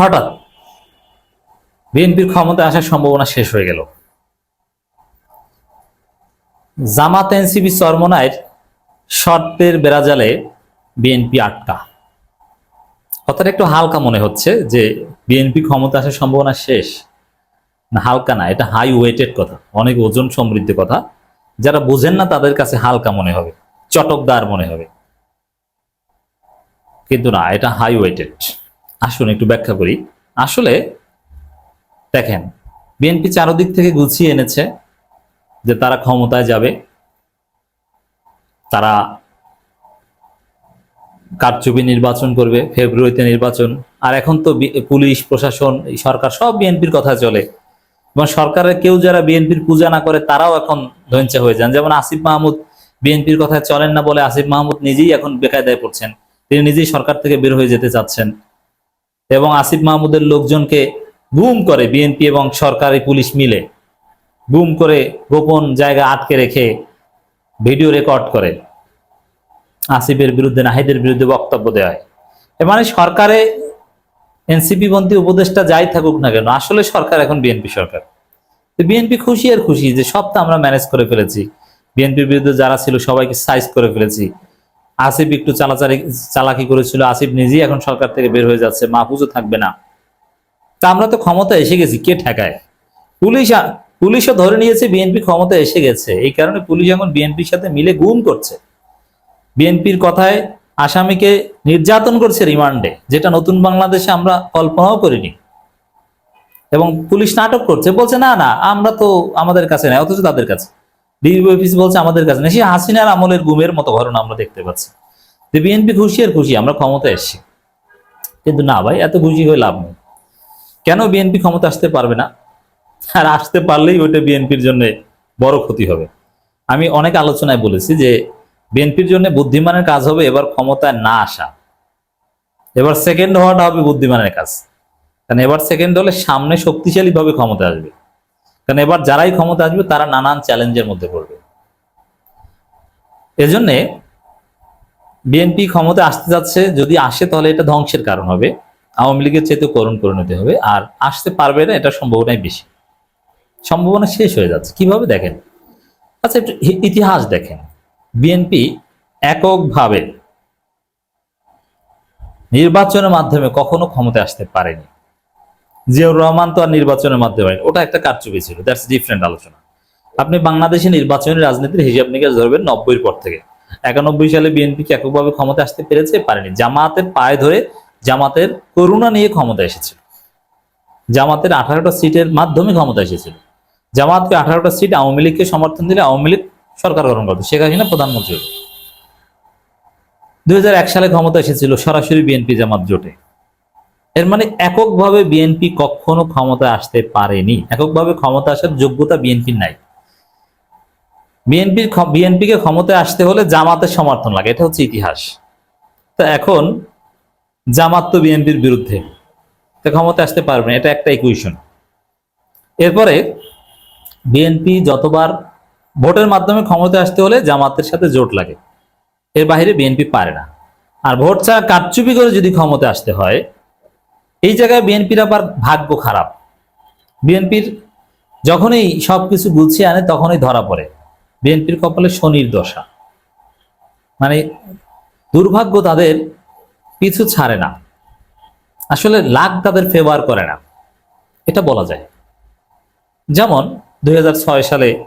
হঠাৎ বিএনপির ক্ষমতা আসার সম্ভাবনা শেষ হয়ে গেল। জামাত এনসিপি চরমনায় শর্তের বেড়াজালে বিএনপি আটকা। কথাটা একটু হালকা মনে হচ্ছে যে বিএনপি ক্ষমতা আসার সম্ভাবনা শেষ। না, হালকা না, এটা হাই ওয়েটেড কথা, অনেক ওজন সমৃদ্ধ কথা। যারা বোঝেন না তাদের কাছে হালকা মনে হবে, চটকদার মনে হবে। কিন্তু না, এটা হাই ওয়েটেড আসুন, একটু ব্যাখ্যা করি। আসলে দেখেন, বিএনপি চারদিক থেকে গুছিয়ে এনেছে যে তারা ক্ষমতায় যাবে, তারা কারচুপি নির্বাচন করবে, ফেব্রুয়ারিতে নির্বাচন, আর এখন তো পুলিশ, প্রশাসন সরকার, সব বিএনপির কথা চলে। এবং সরকারের কেউ যারা বিএনপির পূজা না করে, তারাও এখন ধৈর্য হয়ে যান। যেমন আসিফ মাহমুদ বিএনপির কথায় চলেন না বলে আসিফ মাহমুদ নিজেই এখন বেকায়দায় পড়ছেন। তিনি নিজেই সরকার থেকে বের হয়ে যেতে চাচ্ছেন। এবং আসিফ মাহমুদের লোকজনকে গুম করে বিএনপি এবং সরকারি পুলিশ মিলে গুম করে গোপন জায়গা আটকে রেখে ভিডিও রেকর্ড করে। আসিফের বিরুদ্ধে, নাহিদের বিরুদ্ধে বক্তব্য দেওয়া হয়। মানে সরকারে এনসিপি বন্দি উপদেষ্টা যাই থাকুক না কেন, আসলে সরকার এখন বিএনপি সরকার। বিএনপি খুশি আর খুশি যে সব তো আমরা ম্যানেজ করে ফেলেছি। বিএনপির বিরুদ্ধে যারা ছিল সবাইকে সাইজ করে ফেলেছি। আসিফ একটু চালাচারি চালাকি করেছিল, আসিফ নিজেই এখন সরকার থেকে বের হয়ে যাচ্ছে, মাহফুজও থাকবে না। তা আমরা তো ক্ষমতা এসে গেছি, কে ঠেকায়? পুলিশ পুলিশও ধরে নিয়েছে বিএনপি ক্ষমতা এসে গেছে। এই কারণে পুলিশ এখন বিএনপির সাথে মিলে গুম করছে। বিএনপির কথায় আসামিকে নির্যাতন করছে রিমান্ডে, যেটা নতুন বাংলাদেশে আমরা কল্পনাও করিনি। এবং পুলিশ নাটক করছে, বলছে, না না, আমরা তো আমাদের কাছে নাই, অথচ তাদের কাছে। ডিবি অফিস বলছে আমাদের কাছে নেই। সে হাসিনার আমলের গুমের মতো ঘটনা আমরা দেখতে পাচ্ছি। যে বিএনপি খুশি আর খুশি, আমরা ক্ষমতায় এসছি। কিন্তু না ভাই, এত খুশি হয়ে লাভ নেই। কেন বিএনপি ক্ষমতা আসতে পারবে না? আর আসতে পারলেই ওইটা বিএনপির জন্য বড় ক্ষতি হবে। আমি অনেক আলোচনায় বলেছি যে বিএনপির জন্য বুদ্ধিমানের কাজ হবে এবার ক্ষমতায় না আসা। এবার সেকেন্ড হওয়াটা হবে বুদ্ধিমানের কাজ। কারণ এবার সেকেন্ড হলে সামনে শক্তিশালী ভাবে ক্ষমতা আসবে। কারণ এবার যারাই ক্ষমতা আসবে, তারা নানান চ্যালেঞ্জের মধ্যে পড়বে। এজন্যে বিএনপি ক্ষমতা আসতে যাচ্ছে, যদি আসে তাহলে এটা ধ্বংসের কারণ হবে। আওয়ামী লীগের চেয়ে করুণ পরিণতি হবে। আর আসতে পারবে না, এটা সম্ভাবনাই বেশি। সম্ভাবনা শেষ হয়ে যাচ্ছে। কীভাবে দেখেন? আচ্ছা একটু ইতিহাস দেখেন। বিএনপি এককভাবে নির্বাচনের মাধ্যমে কখনো ক্ষমতায় আসতে পারেনি। জিয়াউর রহমান তো আর নির্বাচনের মাধ্যমে। ওটা একটা কারচুপি ছিল। দ্যাটস ডিফারেন্ট আলোচনা। আপনি বাংলাদেশে নির্বাচনী রাজনীতির হিসাব নিকাশ ধরবেন নব্বইয়ের পর থেকে। একানব্বই সালে বিএনপি কি এককভাবে ক্ষমতা আসতে পেরেছে? পারেনি। জামাতের পায়ে ধরে জামাতের করুণা নিয়ে ক্ষমতা এসেছিল। জামাতের আঠারোটা সিটের মাধ্যমে ক্ষমতা এসেছিল। জামাতকে আঠারোটা সিট আওয়ামী লীগকে সমর্থন দিলে আওয়ামী লীগ সরকার গঠন করতো শেখ হাসিনা প্রধানমন্ত্রী। দুই সালে ক্ষমতা এসেছিল সরাসরি বিএনপি জামাত জোটে। এর মানে এককভাবে বিএনপি কখনো ক্ষমতায় আসতে পারেনি। এককভাবে ক্ষমতা আসার যোগ্যতা বিএনপির নাই। বিএনপির বিএনপিকে ক্ষমতায় আসতে হলে জামাতের সমর্থন লাগে, এটা হচ্ছে ইতিহাস। তো এখন জামাত তো বিএনপির বিরুদ্ধে, তো ক্ষমতায় আসতে পারবে না, এটা একটা ইকুয়েশন এরপরে বিএনপি যতবার ভোটের মাধ্যমে ক্ষমতায় আসতে হলে জামাতের সাথে জোট লাগে, এর বাইরে বিএনপি পারে না। আর ভোট ছাড়া কারচুপি করে যদি ক্ষমতা আসতে হয় এই জায়গায় বিএনপির আবার ভাগ্য খারাপ। বিএনপির যখনই সবকিছু গুছিয়ে আনে, তখনই ধরা পড়ে। বিএনপির কপালে শনির দশা। মানে দুর্ভাগ্য তাদের পিছু ছাড়ে না। আসলে লাখ তাদের ফেভার করে না। এটা বলা যায়। যেমন দুই হাজার ছয় সালে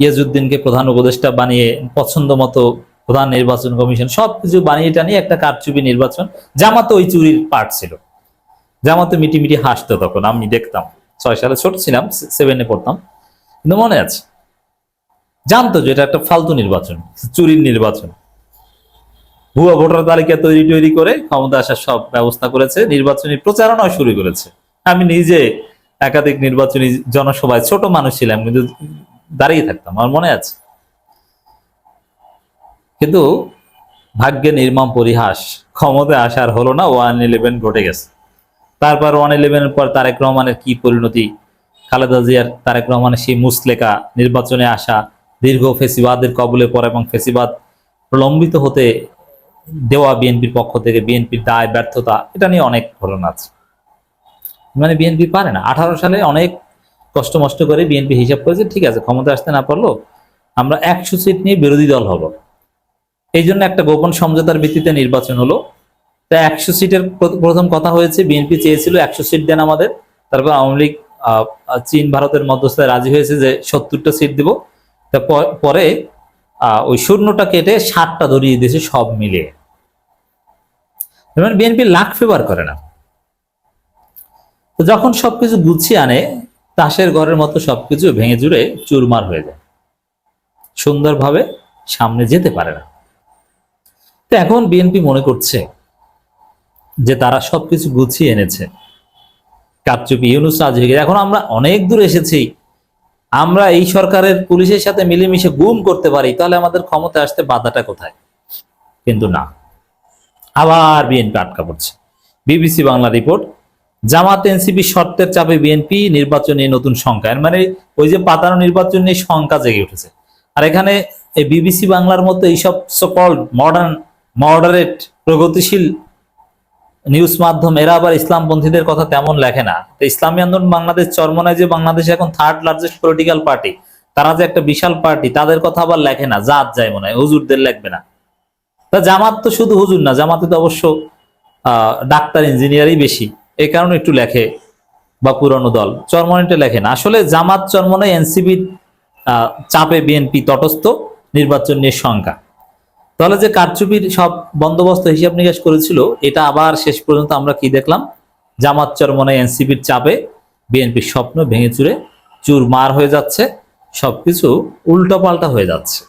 ইয়াজউদ্দিনকে প্রধান উপদেষ্টা বানিয়ে পছন্দ মতো প্রধান নির্বাচন কমিশন সবকিছু বানিয়ে টানিয়ে একটা কারচুপি নির্বাচন, জামাতে ওই চুরির পার্ট ছিল। জামাতে মিটি মিটি হাসতো তখন, আমি দেখতাম। ছয় সালে ছোট ছিলাম সেভেনে পড়তাম। কিন্তু মনে আছে, জানতো যে এটা একটা ফালতু নির্বাচন, চুরির নির্বাচন। ভুয়া ভোটার তালিকা তৈরি তৈরি করে ক্ষমতা আসার সব ব্যবস্থা করেছে, নির্বাচনী প্রচারণাও শুরু করেছে। আমি নিজে একাধিক নির্বাচনী জনসভায় ছোট মানুষ ছিলাম, কিন্তু দাঁড়িয়ে থাকতাম, আমার মনে আছে। কিন্তু ভাগ্যে নির্মম পরিহাস ক্ষমতা আসার হলো না, ওয়ান ইলেভেন ঘটে গেছে। তারপর ওয়ান ইলেভেনের পর তারেক রহমানের কি পরিণতি? খালেদা জিয়ার তারেক রহমানের সেই মুসলেকা নির্বাচনে আসা দীর্ঘ ফেসিবাদের কবলে পড়া এবং ফেসিবাদ প্রলম্বিত হতে দেওয়া বিএনপির পক্ষ থেকে বিএনপির দায়, ব্যর্থতা, এটা নিয়ে অনেক ঘটনা আছে। মানে বিএনপি পারে না। আঠারো সালে অনেক কষ্ট মষ্ট করে বিএনপি হিসাব করেছে, ঠিক আছে ক্ষমতা আসতে না পারল আমরা একশো সিট নিয়ে বিরোধী দল হব। এই জন্য একটা গোপন সমঝোতার ভিত্তিতে নির্বাচন হলো। তা একশো সিটের প্রথম কথা হয়েছে বিএনপি চেয়েছিল একশো সিট দেন আমাদের। তারপর আওয়ামী লীগ চীন ভারতের মধ্যস্থায় রাজি হয়েছে যে সত্তরটা সিট দিব। তা পরে ওই শূন্যটা কেটে ষাটটা ধরিয়ে দিয়েছে সব মিলিয়ে। বিএনপি লাখ ফেভার করে না। তো যখন সবকিছু গুছিয়ে আনে, তাসের ঘরের মতো সবকিছু ভেঙে জুড়ে চুরমার হয়ে যায়। সুন্দরভাবে সামনে যেতে পারে না। তো এখন বিএনপি মনে করছে যে তারা সবকিছু গুছিয়ে এনেছে। কারচুপি ইউনুস রাজ গেছে এখন আমরা অনেক দূর এসেছি। আমরা এই সরকারের পুলিশের সাথে মিলেমিশে গুম করতে পারি, তাহলে আমাদের ক্ষমতা আসতে বাধাটা কোথায়? কিন্তু না। আবার বিএনপি আটকা পড়ছে। BBC Bangla report, Jamaat, NCP শর্তের চাপে বিএনপি নির্বাচন নিয়ে নতুন সংখ্যা মানে ওই যে পাতানো নির্বাচন নিয়ে শঙ্কা জেগে উঠেছে। আর এখানে এই বিবিসি বাংলার মতো এইসব সকল মডার্ন মডারেট প্রগতিশীল নিউজ মাধ্যম এরা আবার ইসলামপন্থীদের কথা তেমন লেখে না। তো ইসলামী আন্দোলন বাংলাদেশ চরমনায় যে বাংলাদেশে এখন থার্ড লার্জেস্ট পলিটিক্যাল পার্টি তারা যে একটা বিশাল পার্টি তাদের কথা আবার লেখে না, জাত যায় মনে হয়, হুজুরদের লিখবে না। তা জামাত তো শুধু হুজুর না, জামাতে তো অবশ্য ডাক্তার, ইঞ্জিনিয়ারই বেশি। এই কারণে একটু লেখে বা পুরনো দল। চরমনাইটা লেখে না। আসলে জামাত চরমনাই এনসিবির চাপে বিএনপি তটস্থ, নির্বাচন নিয়ে শঙ্কা। তাহলে যে কারচুপির সব বন্দোবস্ত হিসাব নিকাশ করেছিল, এটা আবার শেষ পর্যন্ত আমরা কি দেখলাম? জামাত চরমনাই এনসিপির চাপে বিএনপির স্বপ্ন ভেঙে চুরে চুরমার হয়ে যাচ্ছে, সবকিছু উল্টোপাল্টা হয়ে যাচ্ছে।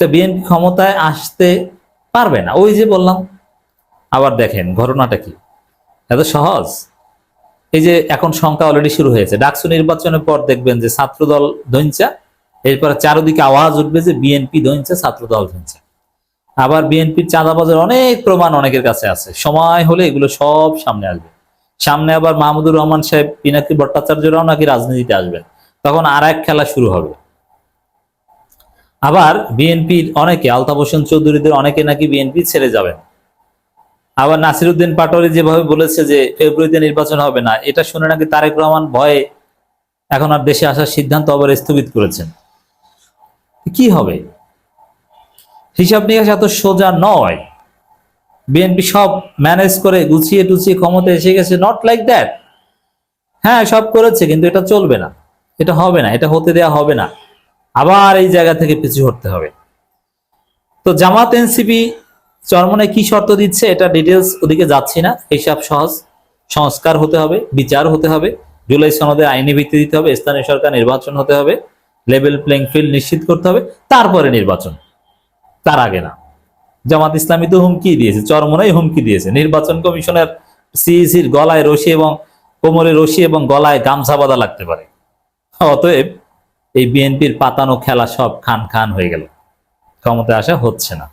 তো বিএনপি ক্ষমতায় আসতে পারবে না। ওই যে বললাম, আবার দেখেন ঘটনাটা কি? এত সহজ। এই যে এখন সংখ্যা অলরেডি শুরু হয়েছে। ডাকসু নির্বাচনের পর দেখবেন যে ছাত্রদল ধৈঞ্চা এরপরে চারদিকে আওয়াজ উঠবে যে বিএনপি ধৈঞ্চা ছাত্রদল ধৈঞ্চা আবার বিএনপির চাঁদাবাজের অনেক প্রমাণ অনেকের কাছে আছে। সময় হলে এগুলো সব সামনে আসবে। সামনে আবার মাহমুদুর রহমান সাহেব, পিনাকি ভট্টাচার্যরাও নাকি রাজনীতিতে আসবেন। তখন আর এক খেলা শুরু হবে। আবার বিএনপির অনেকে, আলতাফ হোসেন চৌধুরীদের অনেকে নাকি বিএনপি ছেড়ে যাবেন। আবার নাসিরুদ্দিন পাটোয়ারি যেভাবে বলেছে যে ফেব্রুয়ারিতে নির্বাচন হবে না, এটা শুনে নাকি তারেক রহমান ভয়ে এখন আর দেশে আসার সিদ্ধান্ত আবার স্থগিত করেছেন। কি হবে? হিসাব নিকাশ এত সোজা নয়। বিএনপি সব ম্যানেজ করে গুছিয়ে টুছিয়ে ক্ষমতা এসে গেছে নট লাইক দ্যাট হ্যাঁ সব করেছে, কিন্তু এটা চলবে না। এটা হবে না, এটা হতে দেয়া হবে না। আবার এই জায়গা থেকে পিছু হটতে হবে। তো জামাত এনসিপি চরমনে কি শর্ত দিচ্ছে, এটা ডিটেলস ওদিকে যাচ্ছি না। হিসাব সহজ, সংস্কার হতে হবে, বিচার হতে হবে। জুলাই সনদে আইনি ভিত্তি দিতে হবে, স্থানীয় সরকার নির্বাচন হতে হবে। লেভেল প্লেইং ফিল্ড নিশ্চিত করতে হবে, তারপরে নির্বাচন। তার আগে না। জামাত ইসলামী তো হুমকি দিয়েছে, চরমনাই হুমকি দিয়েছে। নির্বাচন কমিশনের সিইসির গলায় রশি এবং কোমরে রশি এবং গলায় গামছা বাঁধা লাগতে পারে। অতএব এই বিএনপির পাতানো খেলা সব খান খান হয়ে গেল। ক্ষমতায় আসা হচ্ছে না।